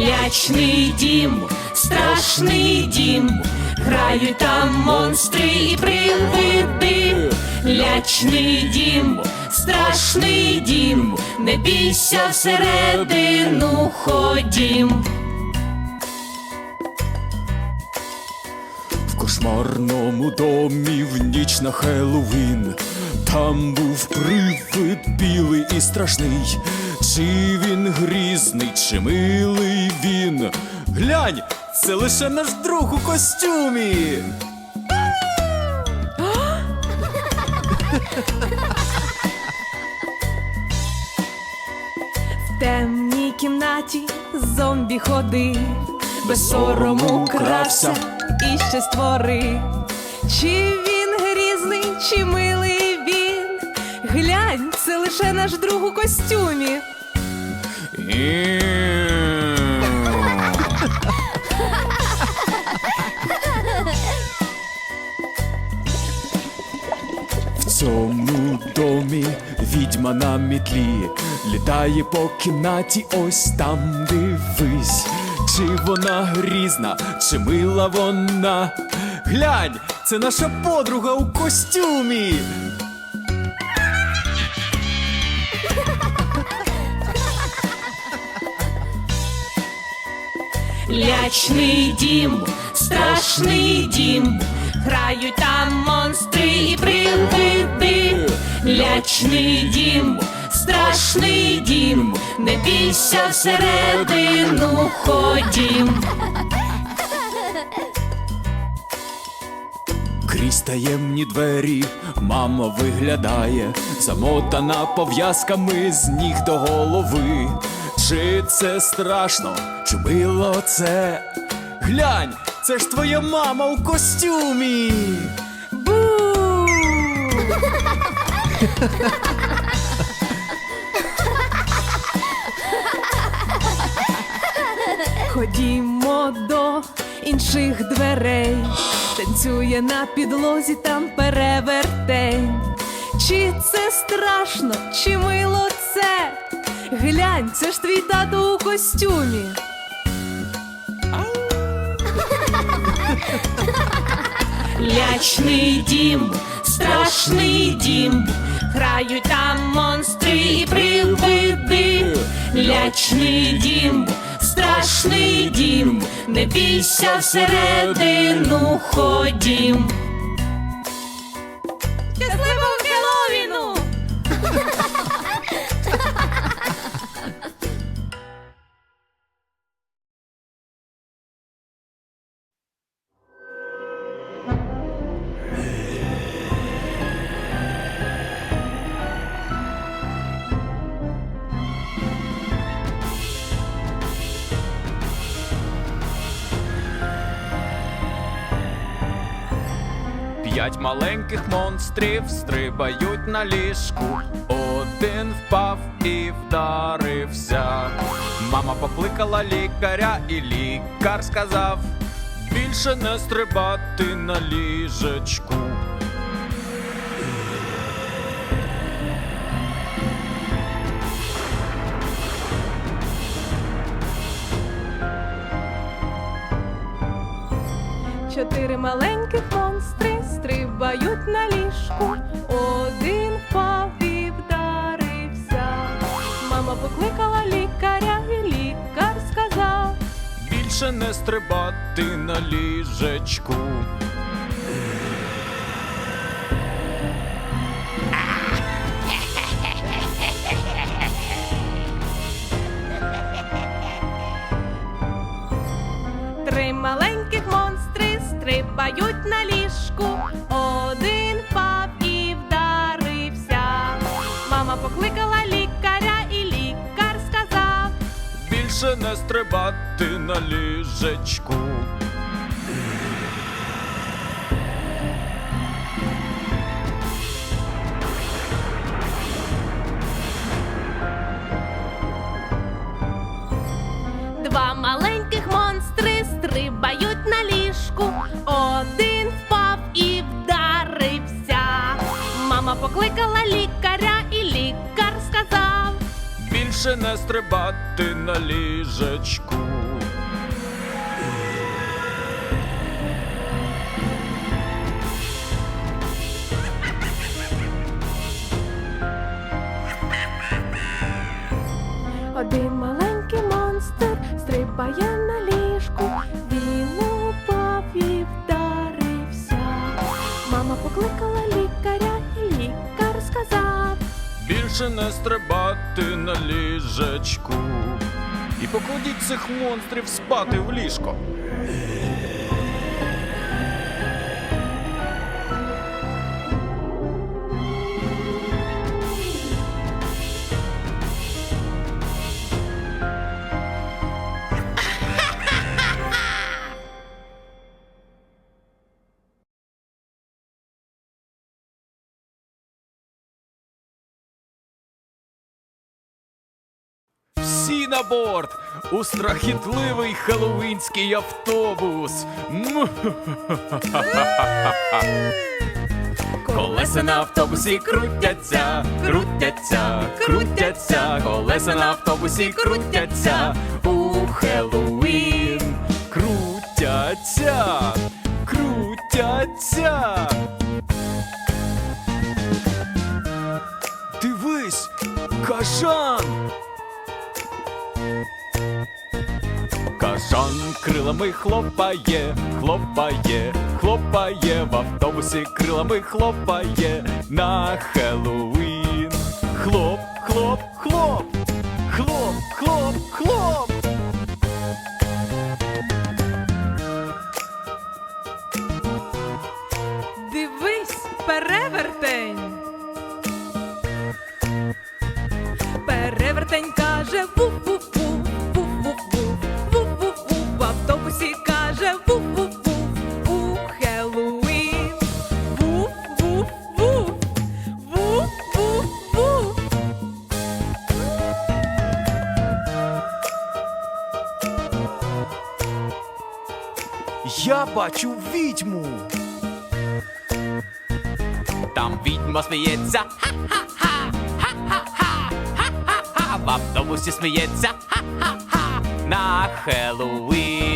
Лячний дім, страшний дім, грають там монстри і привиди. Лячний дім, страшний дім, не бійся всередину ходім. В кошмарному домі в ніч на Хеллоуін Там був привид білий і страшний. Чи він грізний, чи милий він? Глянь, це лише наш друг у костюмі. В темній кімнаті зомбі ходив, без сорому крався і ще створив. Чи він грізний, чи милий він? Глянь, це лише наш друг у костюмі. В цьому домі відьма на мітлі літає по кімнаті, ось там дивись. Чи вона грізна, чи мила вона? Глянь, це наша подруга у костюмі. Лячний дім, страшний дім, грають там монстри і привиди. Лячний дім, страшний дім, не бійся всередину ходім. Крізь таємні двері мама виглядає, замотана пов'язками з ніг до голови. Чи це страшно, чи мило це? Глянь, це ж твоя мама у костюмі. Бу! Ходімо до інших дверей, танцює на підлозі там перевертень. Чи це страшно, чи мило це? Глянь, це ж твій тато у костюмі. Лячний дім, страшний дім, грають там монстри і привиди. Лячний дім, страшний дім, не бійся всередину ходім. П'ять маленьких монстрів стрибають на ліжку. Один впав і вдарився. Мама покликала лікаря, і лікар сказав: більше не стрибати на ліжечку. Чотири маленьких монстри стрибають на ліжку. Один впав і вдарився. Мама покликала лікаря, і лікар сказав. Більше не стрибати на ліжечку. Стрибають на ліжку. Один пав і вдарився. Мама покликала лікаря, і лікар сказав. Більше не стрибати на ліжечку. більше не стрибати на ліжечку. Один маленький монстр стрибає. Більше не стрибати на ліжечку. І покладіть цих монстрів спати в ліжко. Всі на борт! У страхітливий хеллоуінський автобус! Колеса на автобусі крутяться, крутяться, крутяться, колеса на автобусі крутяться у Хеллоуін. Крутяться, крутяться. Дивись, кажан! Кажан крилами хлопає, хлопає, хлопає, в автобусі крилами хлопає на Хеллоуін. Хлоп, хлоп, хлоп, хлоп, хлоп, хлоп. Дивись. Перевертень відьму. Там відьма сміється. Ха-ха-ха, ха-ха-ха, ха-ха-ха. В автобусі сміється. Ха-ха-ха. На Хеллоуін.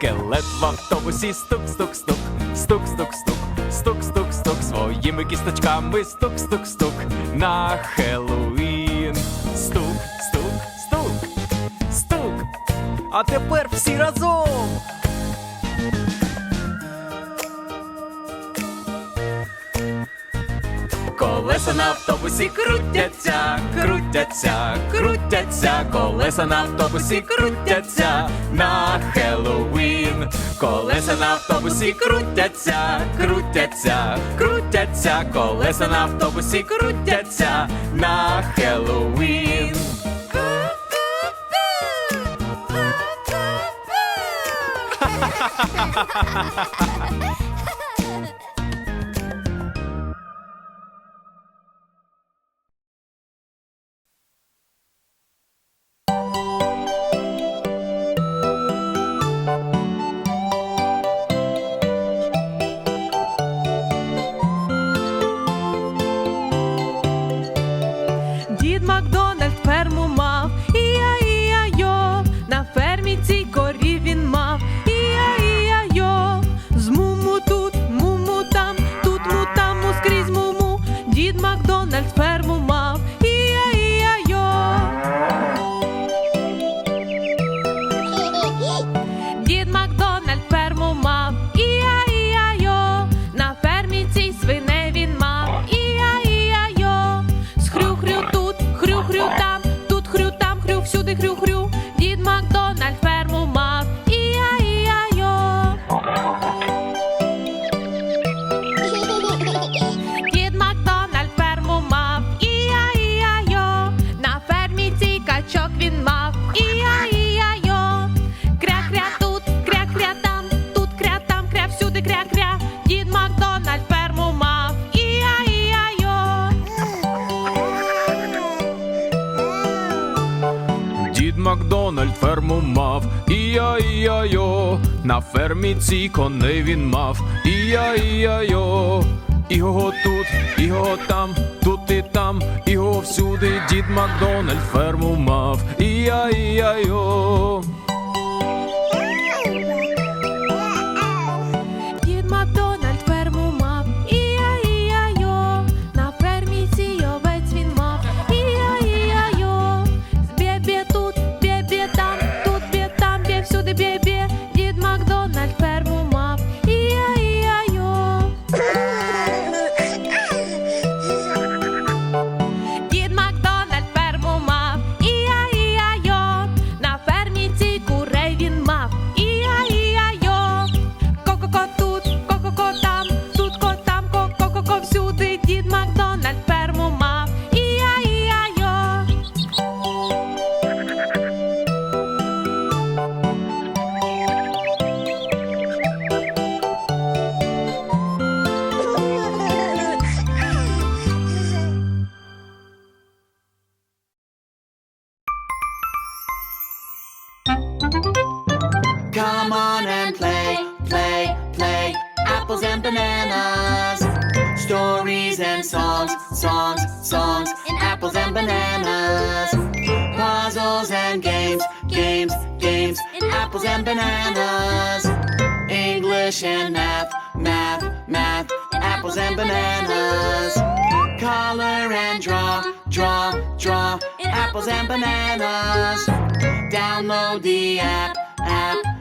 Скелет в автобусі стук, стук, стук, стук, стук, стук, стук, стук, стук, своїми кісточками стук, стук, стук на Хеллоуін. Стук, стук, стук, стук. А тепер всі разом. Колеса на автобусі крутяться, крутяться, крутяться, колеса на автобусі крутяться на Хеллоуін. Колеса на автобусі крутяться, крутяться, крутяться, колеса на автобусі крутяться на Хеллоуін. Ія-ія-йо, на фермі цій коней він мав. Ія-ія-йо, його тут, його там, тут і там, його всюди дід Макдональд ферму мав. Ія-ія-йо. Come on and play, play, play. Apples and bananas. Stories and songs, songs, songs. In apples and bananas. Puzzles and games, games, games. In apples and bananas. English and math, math, math. In apples and bananas. Color and draw, draw, draw. In apples and bananas. Download the app, app, app,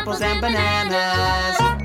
apples and bananas.